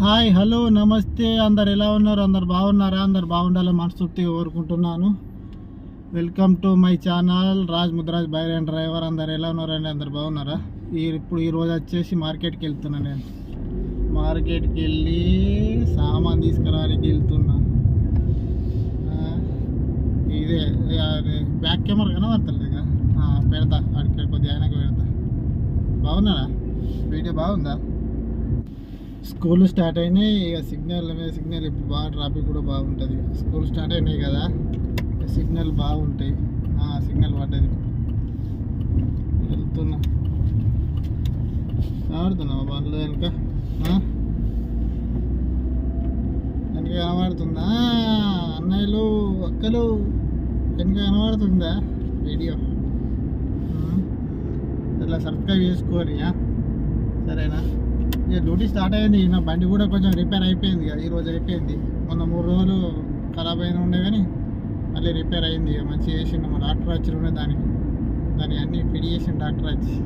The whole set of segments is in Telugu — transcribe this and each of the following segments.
హాయ్ హలో నమస్తే. అందరు ఎలా ఉన్నారు? అందరు బాగున్నారా? అందరు బాగుండాలని మనస్ఫూర్తిగా కోరుకుంటున్నాను. Welcome to my channel Raj Mudraj బైర్ and driver అందరు ఎలా ఉన్నారండి? అందరు బాగున్నారా? ఈ ఇప్పుడు ఈరోజు వచ్చేసి మార్కెట్కి వెళ్తున్నా నేను. మార్కెట్కి వెళ్ళి సామాన్ తీసుకురావడానికి వెళ్తున్నా. ఇదే అది బ్యాక్ కెమెరా కనబడతలేదు ఇక పెడతా అక్కడికి కొద్దిగా ఆయనకు పెడతా. బాగున్నారా? వీడియో బాగుందా? స్కూల్ స్టార్ట్ అయినాయి ఇక సిగ్నల్ మీద సిగ్నల్ ఇప్పుడు బాగా ట్రాఫిక్ కూడా బాగుంటుంది. స్కూల్ స్టార్ట్ అయినాయి కదా సిగ్నల్ బాగుంటాయి. సిగ్నల్ పడ్డది వెళ్తున్నా. కనబడుతున్నావా బండ్లు వెనుక? వెనక వెనుక కనబడుతుందా? అన్నయ్యలు అక్కలు వెనుక కనబడుతుందా? వీడియో. ఇట్లా సబ్స్క్రైబ్ చేసుకోరి ఇక డ్యూటీ స్టార్ట్ అయింది. నా బండి కూడా కొంచెం రిపేర్ అయిపోయింది కదా ఈరోజు అయిపోయింది. మొన్న మూడు రోజులు ఖరాబ్ అయిన ఉండే కానీ మళ్ళీ రిపేర్ అయింది ఇక. మంచిగా చేసిండు. మా డాక్టర్ వచ్చి ఉండే దానికి. దాన్ని అన్ని పిడి చేసిండు డాక్టర్ వచ్చి.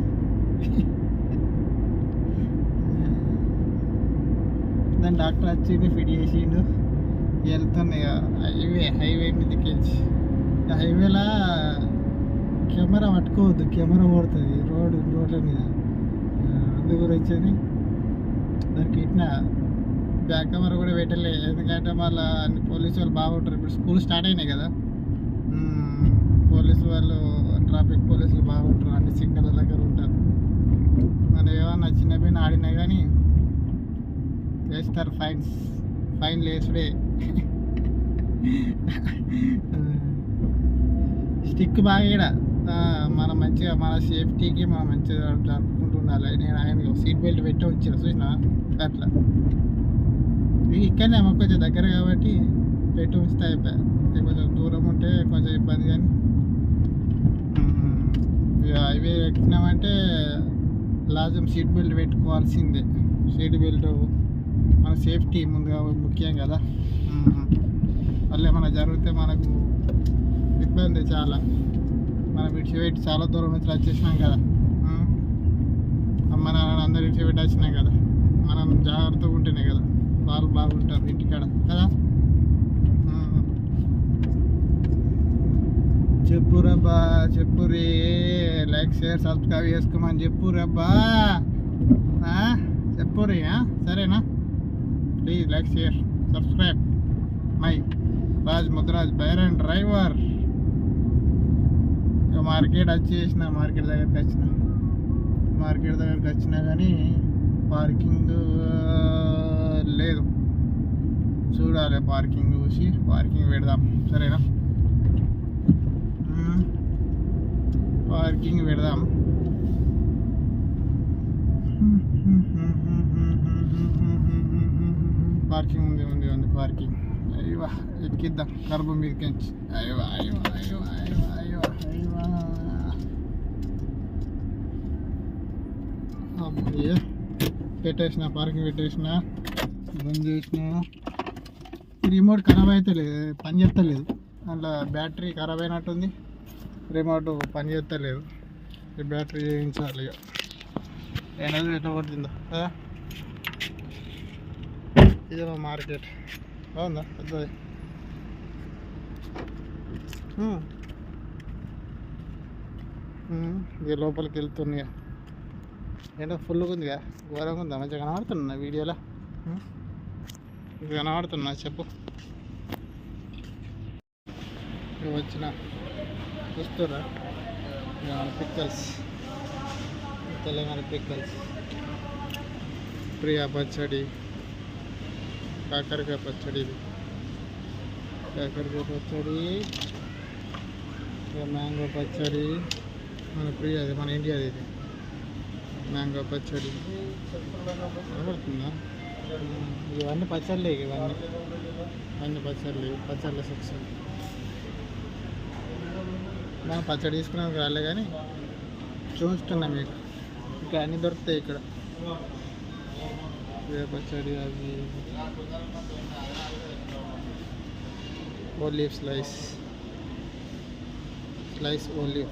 దాని డాక్టర్ వచ్చిండు ఫిడి చేసిండు. వెళ్తున్నాయి హైవే హైవే మీద వెళ్ళి హైవేలా కెమెరా పట్టుకోవద్దు. కెమెరా పడుతుంది రోడ్డు రోడ్ల మీద. అందు గురించి అని దానికి బ్యాక్ కెమెరా కూడా పెట్టలే. ఎందుకంటే మళ్ళీ అన్ని పోలీసు వాళ్ళు బాగుంటారు ఇప్పుడు స్కూల్ స్టార్ట్ అయినాయి కదా. పోలీసు వాళ్ళు ట్రాఫిక్ పోలీసులు బాగుంటారు అన్ని సిగ్నల్ దగ్గర ఉంటారు. మనం ఏమన్నా చిన్న ఆడినా కానీ వేస్తారు ఫైన్స్. ఫైన్ లేసుడే స్టిక్ బాగా ఈడ మనం మంచిగా మన సేఫ్టీకి మనం మంచిగా జరుపుకుంటూ ఉండాలి నేను ఆయన సీట్ బెల్ట్ పెట్టి వచ్చిన చూసిన? అట్లా. ఇక్కడనే మాకు కొంచెం దగ్గర కాబట్టి పెట్టి ఉంచితే అయిపోయా కొంచెం దూరం ఉంటే కొంచెం ఇబ్బంది కానీ. హైవే ఎక్కినామంటే లాజం సీట్ బెల్ట్ పెట్టుకోవాల్సిందే. సీట్ బెల్ట్ మన సేఫ్టీ ముందుగా ముఖ్యం కదా. మళ్ళీ ఏమైనా జరిగితే మనకు ఇబ్బంది చాలా. మనం ఇటు పెట్టి చాలా దూరం నుంచి వచ్చేసినాం కదా. అమ్మ నాన్న అందరు విడిచిపెట్టి పెట్టి వచ్చినాం కదా. మనం జాగ్రత్తగా ఉంటేనే కదా. వాళ్ళు బాగుంటారు ఇంటికాడ కదా? చెప్పురబ్బా చెప్పు రబ్బా చెప్పు రే లైక్ షేర్ సబ్స్క్రైబ్ చేసుకోమని చెప్పు రబ్బా ఆ? చెప్పు రే సరేనా? Please like share subscribe. My Raj Mudraj బైర్ and driver. ఇక మార్కెట్ వచ్చేసిన మార్కెట్ దగ్గరికి వచ్చిన. మార్కెట్ దగ్గరికి వచ్చినా కానీ పార్కింగ్ లేదు. చూడాలి పార్కింగ్ చూసి పార్కింగ్ పెడదాం. సరేనా? పార్కింగ్ పెడదాం. పార్కింగ్ ఉంది ఉంది ఉంది పార్కింగ్. అయ్యో ఎక్కిద్దాం. కర్బం మీదకించి అయ్యో అయ్యో అయ్యో అయ్యో. పెట్టేసిన పార్కింగ్ పెట్టేసిన బంద్ చేసిన. రిమోట్ ఖరాబ్ అయితే లేదు పని చేస్తలేదు. అందులో బ్యాటరీ ఖరాబ్ అయినట్టుంది. రిమోట్ పని చేస్తలేదు. ఈ బ్యాటరీ చేయించాలి ఇక. ఏనాడు ఎట్లా పడుతుందో ఇది మా మార్కెట్ బాగుందా? పెద్దది. ఇక ఇది లోపలికి వెళ్తుంది ఏంటో ఫుల్గా ఉందిగా ఘోరంగా ఉందా మంచిగా కనబడుతున్నా వీడియోలో. ఇది కనబడుతున్నా చెప్పు. ఇక వచ్చిన చూస్తురా పిక్కల్స్ తెలంగాణ పిక్కల్స్. ప్రియా పచ్చడి కాకరకాయ పచ్చడి ఇది. కాకరకాయ పచ్చడి ఇక మ్యాంగో పచ్చడి మన ప్రియ అది మన ఇండియాది ఇది మ్యాంగో పచ్చడి. కనబడుతుందా ఇవన్నీ పచ్చళ్ళే ఇవన్నీ. అన్ని పచ్చళ్ళు పచ్చళ్ళ సెక్షన్. మనం పచ్చడి తీసుకున్నాం రాలే కానీ చూస్తున్నాం మీకు ఇంకా అన్నీ దొరుకుతాయి ఇక్కడ. పచ్చడి అవి ఓలీవ్ స్లైస్. స్లైస్ ఓలీవ్.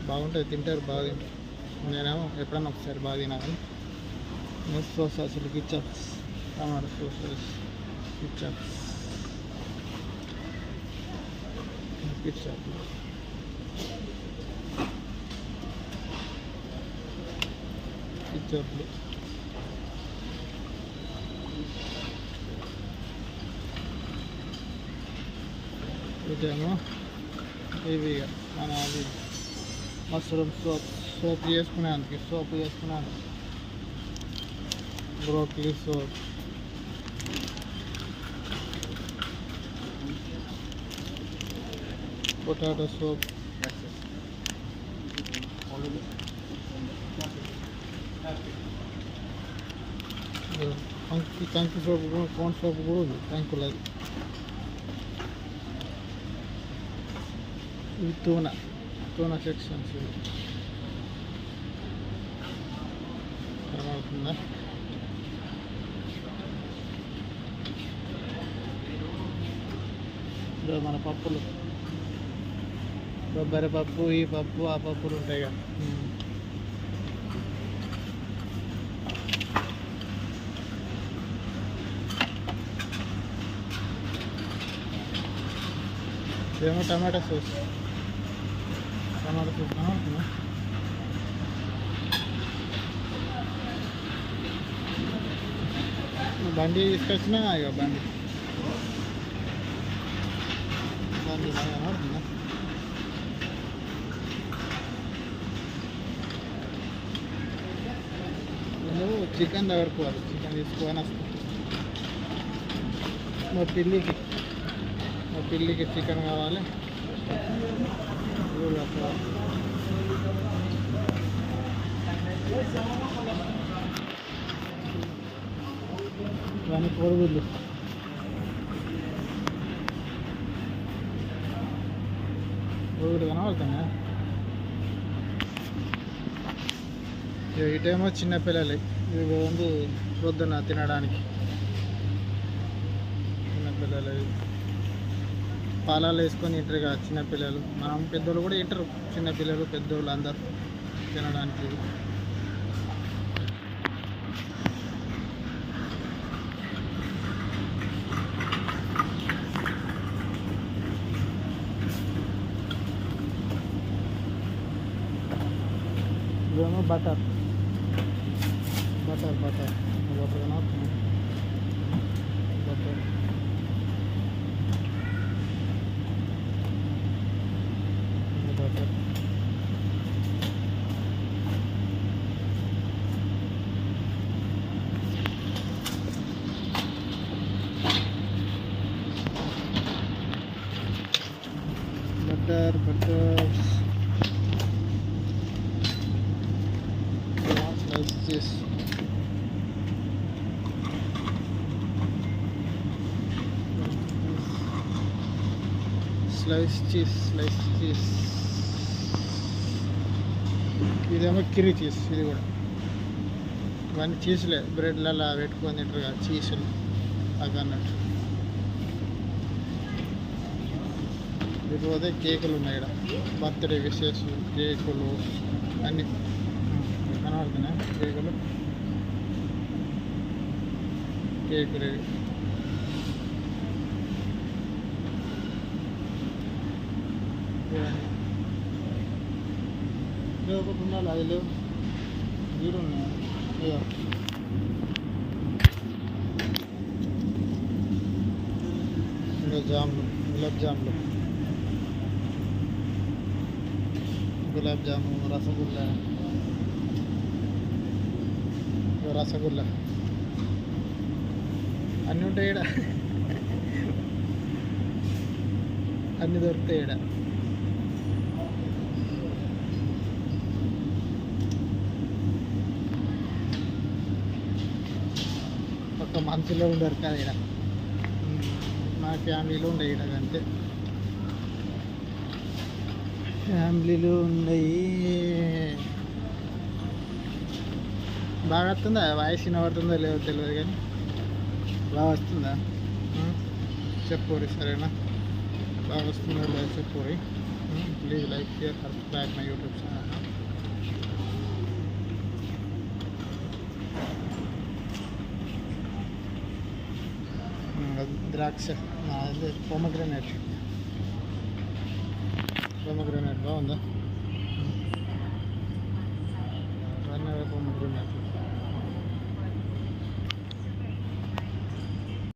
బాగుంటుంది తింటారు బాగా తింటారు. నేనేమో ఎప్పుడన్నా ఒకసారి బాగా తినాలి మెస్ సోస్ అసలు కిచప్స్ టమాటో సోసెస్ కిచప్స్ కిచప్ కిచప్లు ఇదేమో ఇవి ఇక మన అది మష్రూమ్ సోప్ సోప్ చేసుకునేందుకు సోప్ చేసుకున్నాను బ్రోకలీ సోప్ పొటాటో సోప్ కంకి కంకి సోప్ కూడా కోన్ సోప్ కూడా ఉంది కంకులది ఇవి తూన తూన సెక్షన్స్ కనబడుతుందా ఇదో మన పప్పులు. కొబ్బరి పప్పు ఈ పప్పు ఆ పప్పులు ఉంటాయి కదా. ఇదేమో టమాటా సాస్ టమాటా సాస్ కనబడుతుందా బండి తీసుకొచ్చినా ఇక బండి బండి బాగా కనబడుతుందా నువ్వు చికెన్ దగ్గరకోవాలి చికెన్ తీసుకొని వస్తా మా పిల్లికి మా పిల్లికి చికెన్ కావాలి ఇదిగో అక్కడ. ఇవన్నీ కోడిగుడ్లు కోడిగుడ్లు ఈ ఇటేమో చిన్నపిల్లలు ఇవి ఉంది పొద్దున తినడానికి. చిన్నపిల్లలు పాలాలు వేసుకొని ఇంటారు కదా చిన్నపిల్లలు మనం పెద్దోళ్ళు కూడా ఇంటారు చిన్నపిల్లలు పెద్దోళ్ళు అందరు తినడానికి. Butter. Butter butter. Butter butter ఇది butter butter butter Let's just slice cheese slice cheese ఇదేమో కిరి చీజ్ ఇది కూడా ఇవన్నీ చీజ్లే బ్రెడ్లలో పెట్టుకొని తింటారు కదా చీజులు అవి కేకులు ఉన్నాయి ఇక్కడ బర్త్డే విషెస్ కేకులు అన్నీ కనబడుతున్నాయి? కేకులు? కేకులు ఒకటి ఉండాలి అది లేవు. వీడు ఉన్నాయి జాములు గులాబ్ జాములు. గులాబ్ జాము రసగుల్లా ఇదో రసగుల్లా అన్నీ ఉంటాయి ఈడ అన్నీ దొరుకుతాయి ఈడ ఒక మనుషులో ఉండరు కదా ఈడ ఉమ్, మా ఫ్యామిలీలో ఉండే ఈడ అంతే ఫ్యామిలీలు ఉన్నాయి. బాగా వస్తుందా వాయిస్ వినబడుతుందో లేదో తెలియదు కానీ. బాగా వస్తుందా? చెప్పుకోరి సరేనా? బాగా వస్తుందో లేదో చెప్పుకోరి please like share subscribe my YouTube channel. ద్రాక్ష పొమగ్రనేట్ అదే పొమగ్రనేట్ పొమగ్రనేట్ బాగుందా